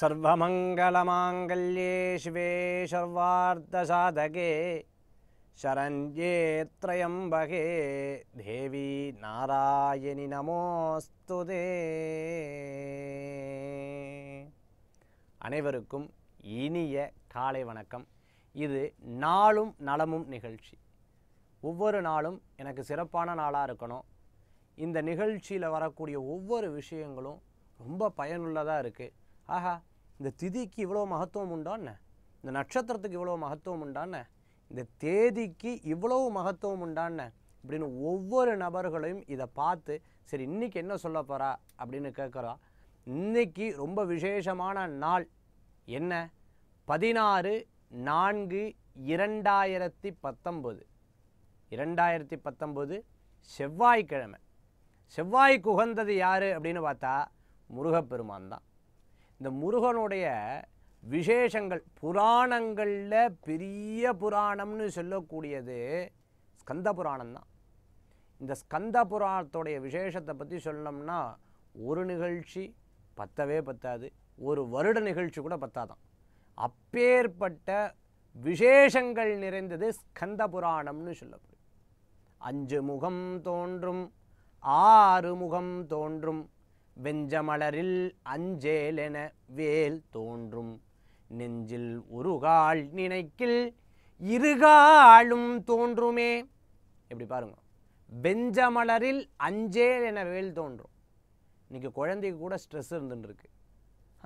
सर्वमङ्गलमाङ्गल्ये शिवे सर्वार्थसाधके शरण्ये त्र्यम्बके தேவி நாராயணி நமோஸ்துதே அனைவருக்கும் இனிய காலை வணக்கம் இது நாளும் நலமும் நிகழ்ச்சி ஒவ்வொரு நாளும் எனக்கு சிறப்பான நாளாக இருக்கணும் இந்த நிகழ்ச்சியில் வரக்கூடிய ஒவ்வொரு விஷயங்களும் ரொம்ப பயனுள்ளதாக இருக்குது ஆஹா இந்த திதிக்கு இவ்வளோ மகத்துவம் உண்டான்னு இந்த நட்சத்திரத்துக்கு இவ்வளோ மகத்துவம் உண்டான்னு இந்த தேதிக்கு இவ்வளவு மகத்துவம் உண்டான்னு இப்படின்னு ஒவ்வொரு நபர்களையும் இதை பார்த்து சரி இன்றைக்கி என்ன சொல்ல போகிறா அப்படின்னு கேட்குறா. இன்றைக்கி ரொம்ப விசேஷமான நாள். என்ன? பதினாறு நான்கு இரண்டாயிரத்தி பத்தொம்பது இரண்டாயிரத்தி பத்தொம்போது செவ்வாய்க்கிழமை. செவ்வாய்க்கு உகந்தது யார் அப்படின்னு பார்த்தா முருகப்பெருமான் தான். இந்த முருகனுடைய விசேஷங்கள் புராணங்களில் பெரிய புராணம்னு சொல்லக்கூடியது ஸ்கந்த புராணம் தான். இந்த ஸ்கந்த புராணத்தோடைய விசேஷத்தை பற்றி சொல்லணும்னா ஒரு நிகழ்ச்சி பத்தவே பத்தாது. ஒரு வருட நிகழ்ச்சி கூட பத்தாதான். அப்பேற்பட்ட விசேஷங்கள் நிறைந்தது ஸ்கந்த புராணம்னு சொல்லப்படும். அஞ்சு முகம் தோன்றும் ஆறு முகம் தோன்றும் வெஞ்சமலரில் அஞ்சேலென வேல் தோன்றும். நெஞ்சில் உருகால் நினைக்கில் இருகாலும் தோன்றுமே. எப்படி பாருங்க. வெஞ்சமலரில் அஞ்சேல் என வேல் தோன்றும். இன்னைக்கு குழந்தைக்கு கூட ஸ்ட்ரெஸ் இருந்துருக்கு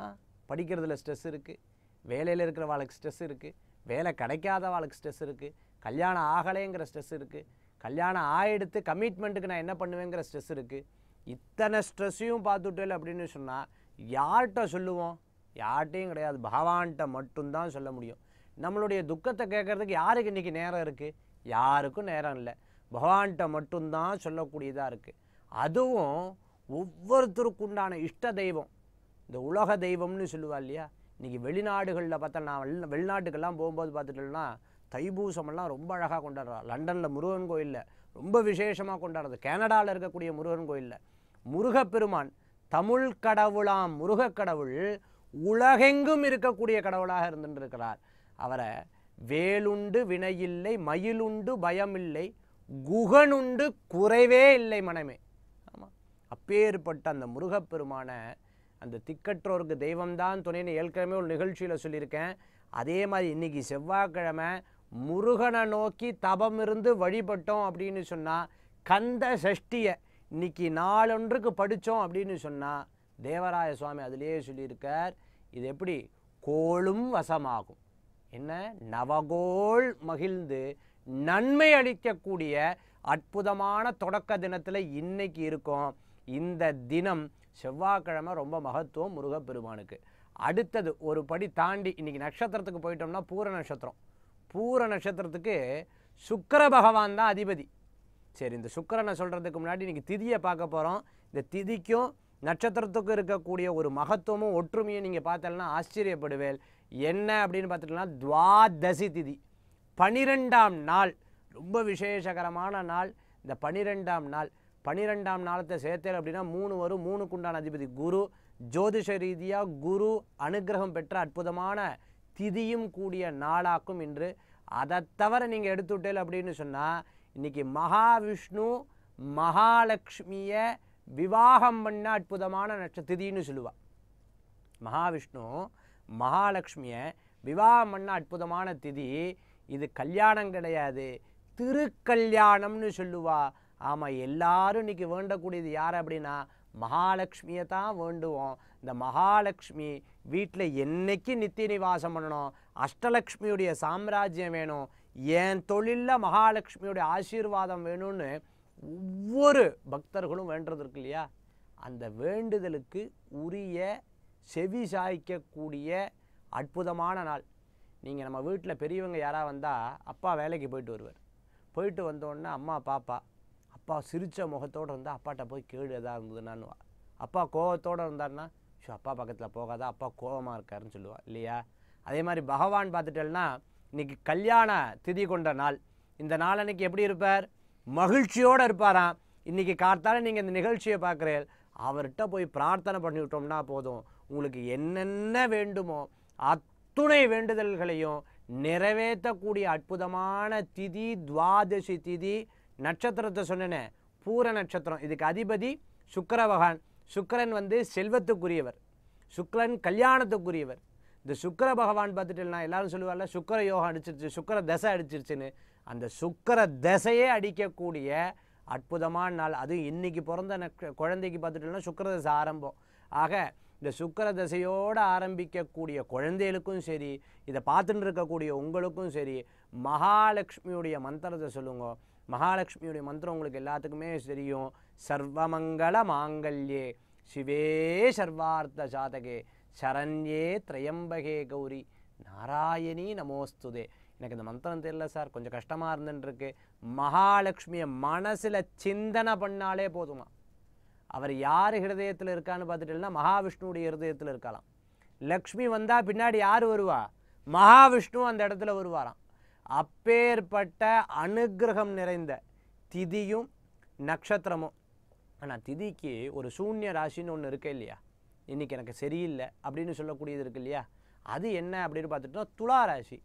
ஆ படிக்கிறதுல ஸ்ட்ரெஸ் இருக்குது வேலையில் இருக்கிற வாழ்க்கை ஸ்ட்ரெஸ் இருக்குது வேலை கிடைக்காத வாழ்க்கை ஸ்ட்ரெஸ் இருக்குது கல்யாணம் ஆகலைங்கிற ஸ்ட்ரெஸ் இருக்குது கல்யாணம் ஆயிடுத்து கமிட்மெண்ட்டுக்கு நான் என்ன பண்ணுவேங்கிற ஸ்ட்ரெஸ் இருக்குது இத்தனை ஸ்ட்ரெஸ்ஸையும் பார்த்துட்டேல் அப்படின்னு சொன்னால் யார்கிட்ட சொல்லுவோம்? யார்கிட்டையும் கிடையாது. பகவான்கிட்ட மட்டும்தான் சொல்ல முடியும். நம்மளுடைய துக்கத்தை கேட்கறதுக்கு யாருக்கு இன்றைக்கி நேரம் இருக்குது யாருக்கும் நேரம் இல்லை. பகவான்கிட்ட மட்டும்தான் சொல்லக்கூடியதாக இருக்குது அதுவும் ஒவ்வொருத்தருக்கு உண்டான இஷ்ட தெய்வம். இந்த உலக தெய்வம்னு சொல்லுவா இல்லையா? இன்றைக்கி வெளிநாடுகளில் பார்த்தா நான் வெளி வெளிநாட்டுக்கெல்லாம் போகும்போது பார்த்துட்டோம்னா தைபூசமெல்லாம் ரொம்ப அழகாக கொண்டாடுறா. லண்டனில் முருகன் கோயிலில் ரொம்ப விசேஷமாக கொண்டாடுறது. கனடாவில் இருக்கக்கூடிய முருகன் கோயிலில். முருகப்பெருமான் தமிழ் கடவுளாம் முருகக் கடவுள் உலகெங்கும் இருக்கக்கூடிய கடவுளாக இருந்துருக்கிறார். அவரை வேலுண்டு வினையில்லை மயிலுண்டு பயமில்லை குகனுண்டு குறைவே இல்லை மனமே. ஆமாம் அப்பேற்பட்ட அந்த முருகப்பெருமான அந்த திக்கற்றோருக்கு தெய்வம்தான் துணைன்னு ஏற்கனவே ஒரு நிகழ்ச்சியில் சொல்லியிருக்கேன். அதே மாதிரி இன்றைக்கி செவ்வாய்க்கிழமை முருகனை நோக்கி தபம் இருந்து வழிபட்டோம் அப்படின்னு சொன்னால் கந்த சஷ்டியை இன்னைக்கு நாளொன்றுக்கு படித்தோம் அப்படின்னு சொன்னால் தேவராய சுவாமி அதிலேயே சொல்லியிருக்கார் இது எப்படி? கோளும் வசமாகும். என்ன? நவகோள் மகிழ்ந்து நன்மை அளிக்கக்கூடிய அற்புதமான தொடக்க தினத்தில் இன்னைக்கு இருக்கும். இந்த தினம் செவ்வாய்க்கிழமை ரொம்ப மகத்துவம் முருகப்பெருமானுக்கு. அடுத்தது ஒரு படி தாண்டி இன்னைக்கு நட்சத்திரத்துக்கு போயிட்டோம்னா பூர நட்சத்திரம். பூர நட்சத்திரத்துக்கு சுக்கர பகவான் தான் அதிபதி. சரி இந்த சுக்கிரனை சொல்கிறதுக்கு முன்னாடி இன்றைக்கி திதியை பார்க்க போகிறோம் இந்த திதிக்கும் நட்சத்திரத்துக்கும் இருக்கக்கூடிய ஒரு மகத்துவமும் ஒற்றுமையும் நீங்கள் பார்த்தலன்னா ஆச்சரியப்படுவேல் என்ன அப்படின்னு பார்த்துட்டோம்னா துவாதசி திதி. பனிரெண்டாம் நாள் ரொம்ப விசேஷகரமான நாள். இந்த பனிரெண்டாம் நாள் பனிரெண்டாம் நாளத்தை சேர்த்தேன் அப்படின்னா மூணு வரும் மூணுக்குண்டான அதிபதி குரு. ஜோதிஷ ரீதியாக குரு அனுகிரகம் பெற்ற அற்புதமான திதியும் கூடிய நாளாக்கும் இன்று. அதை தவிர நீங்கள் எடுத்துட்டேல் அப்படின்னு சொன்னால் இன்றைக்கி மகாவிஷ்ணு மகாலட்சுமியை விவாகம் பண்ண அற்புதமான நட்சத்திரின்னு சொல்லுவாள் மகாவிஷ்ணு மகாலட்சுமியை விவாகம் பண்ண அற்புதமான திதி இது கல்யாணம் கிடையாது திருக்கல்யாணம்னு சொல்லுவா. ஆமாம் எல்லாரும் இன்னைக்கு வேண்டக்கூடியது யார் அப்படின்னா மகாலட்சுமியை தான் வேண்டுவோம். இந்த மகாலட்சுமி வீட்டில் என்னைக்கு நித்திய நிவாசம் பண்ணணும் அஷ்டலக்ஷ்மியுடைய சாம்ராஜ்யம் வேணும் என் தொழிலில் மகாலட்சுமியுடைய ஆசீர்வாதம் வேணும்னு ஒவ்வொரு பக்தர்களும் வேண்டது இருக்கு இல்லையா? அந்த வேண்டுதலுக்கு உரிய செவி சாய்க்கக்கூடிய அற்புதமான நாள். நீங்கள் நம்ம வீட்டில் பெரியவங்க யாராக வந்தால் அப்பா வேலைக்கு போயிட்டு வருவார். போயிட்டு வந்தோடனே அம்மா பாப்பா அப்பா சிரித்த முகத்தோடு இருந்தால் அப்பாட்ட போய் கேடு எதாக இருந்ததுன்னான்னு அப்பா கோபத்தோடு இருந்தாருன்னா ஷோ அப்பா பக்கத்தில் போகாதா அப்பா கோவமாக இருக்காருன்னு சொல்லுவாள் இல்லையா? அதே மாதிரி பகவான் பார்த்துட்டேன்னா இன்னைக்கு கல்யாண திதி கொண்ட நாள். இந்த நாள் அன்றைக்கி எப்படி இருப்பார்? மகிழ்ச்சியோடு இருப்பாராம். இன்றைக்கி காத்தால நீங்கள் இந்த நிகழ்ச்சியை பார்க்குறீர் அவர்கிட்ட போய் பிரார்த்தனை பண்ணி விட்டோம்னா போதும். உங்களுக்கு என்னென்ன வேண்டுமோ அத்துணை வேண்டுதல்களையும் நிறைவேற்றக்கூடிய அற்புதமான திதி துவாதசி திதி நட்சத்திரத்தை சொன்னேனே பூர நட்சத்திரம். இதுக்கு அதிபதி சுக்கிர பகவான் வந்து செல்வத்துக்குரியவர். சுக்கரன் கல்யாணத்துக்குரியவர். இந்த சுக்கர பகவான் பார்த்துட்டுனா எல்லாரும் சொல்லுவார்ல சுக்கர யோகம் அடிச்சிருச்சு சுக்கர தசை அடிச்சிருச்சுன்னு அந்த சுக்கிர தசையே அடிக்கக்கூடிய அற்புதமான நாள். அதுவும் இன்றைக்கி பிறந்த குழந்தைக்கு பார்த்துட்டோம்னா சுக்கிர தசை ஆரம்பம். ஆக இந்த சுக்கர தசையோடு ஆரம்பிக்கக்கூடிய குழந்தைகளுக்கும் சரி இதை பார்த்துட்டு இருக்கக்கூடிய உங்களுக்கும் சரி மகாலட்சுமியுடைய மந்திரத்தை சொல்லுங்க. மகாலட்சுமியுடைய மந்திரம் உங்களுக்கு எல்லாத்துக்குமே தெரியும். சர்வமங்கள மாங்கல்யே. சிவே சர்வார்த்த சாதகே. சரண்யே திரையம்பகே கௌரி. நாராயணி நமோஸ்துதே. எனக்கு இந்த மந்திரம் தெரியல சார். கொஞ்சம் கஷ்டமாக இருந்துட்டுருக்கு மகாலட்சுமியை மனசில் சிந்தனை பண்ணாலே போதுமா? அவர் யார் ஹிருதயத்தில் இருக்கான்னு பார்த்துட்டேன்னா மகாவிஷ்ணுவுடைய ஹிருதயத்தில் இருக்கலாம் லக்ஷ்மி வந்தால் பின்னாடி யார் வருவா? மகாவிஷ்ணு அந்த இடத்துல வருவாராம். அப்பேற்பட்ட அனுக்கிரகம் நிறைந்த திதியும் நட்சத்திரமும். ஆனால் திதிக்கு ஒரு சூன்ய ராசின்னு ஒன்று இருக்கு இல்லையா? இன்னைக்கு எனக்கு சரியில்லை அப்படின்னு சொல்லக்கூடியது இருக்கு இல்லையா? அது என்ன அப்படின்னு பார்த்துட்டோம் துலா ராசி.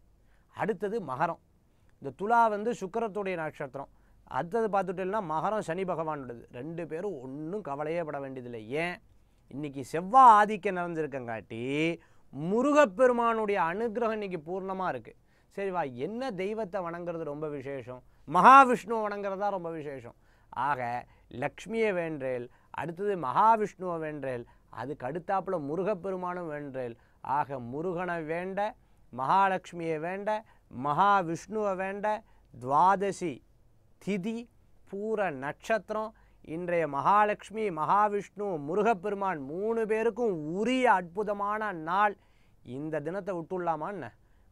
அடுத்தது மகரம். இந்த துலா வந்து சுக்கிரத்துடைய நட்சத்திரம். அடுத்தது பார்த்துட்டோம்னா மகரம் சனி பகவானோடது ரெண்டு பேரும் ஒன்றும் கவலையே பட வேண்டியதில்லை. ஏன்? இன்னைக்கு செவ்வாய் ஆதிக்கம் நிறைஞ்சிருக்கங்காட்டி முருகப்பெருமானுடைய அனுக்கிரகம் இன்னைக்கு பூர்ணமாக இருக்குது சரிவா என்ன தெய்வத்தை வணங்குறது ரொம்ப விசேஷம்? மகாவிஷ்ணுவை வணங்குறது தான் ரொம்ப விசேஷம்? ஆக லக்ஷ்மியை வேண்டேல் அடுத்தது மகாவிஷ்ணுவை வேண்டேல் அதுக்கு அடுத்தாப்புல முருகப்பெருமானும் வேண்டேல். ஆக முருகனை வேண்ட மகாலட்சுமியை வேண்ட மகாவிஷ்ணுவை வேண்ட துவாதசி திதி பூர நட்சத்திரம் இன்றைய மகாலட்சுமி மகாவிஷ்ணு முருகப்பெருமான் மூணு பேருக்கும் உரிய அற்புதமான நாள். இந்த தினத்தை விட்டுள்ளாமான்னு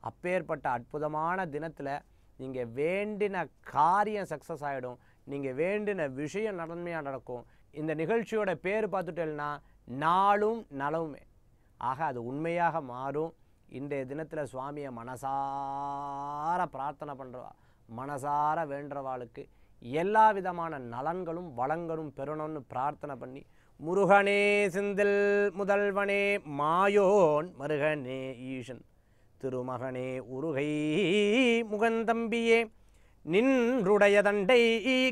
அப்பேற்பட்ட அற்புதமான தினத்தில் நீங்கள் வேண்டின காரியம் சக்ஸஸ் ஆகிடும் நீங்கள் வேண்டின விஷயம் நன்மையாக நடக்கும். இந்த நிகழ்ச்சியோட பேர் பார்த்துட்டேன்னா நாளும் நலவுமே. ஆக அது உண்மையாக மாறும். இன்றைய தினத்தில் சுவாமியை மனசார பிரார்த்தனை பண்ணுறவா மனசார வேண்டவாளுக்கு எல்லா விதமான நலன்களும் வளங்களும் பெறணும்னு பிரார்த்தனை பண்ணி முருகனே செந்தில் முதல்வனே மாயோன் மருகனே ஈசன் திருமகனே உருகை முகந்தம்பியே நின்றுடைய தண்டை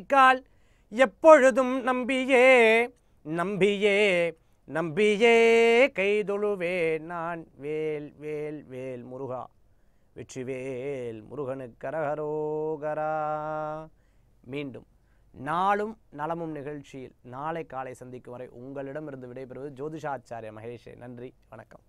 கால் எப்பொழுதும் நம்பியே நம்பியே நம்பியே கைதொழுவே நான். வேல் வேல் வேல் முருகா. வெற்றிவேல் முருகனுக்கு கரகரோகரா மீண்டும் நாளும் நலமும் நிகழ்ச்சியில் நாளை காலை சந்திக்கும் வரை உங்களிடமிருந்து விடைபெறுவது ஜோதிஷாச்சாரிய மகேஷே. நன்றி வணக்கம்.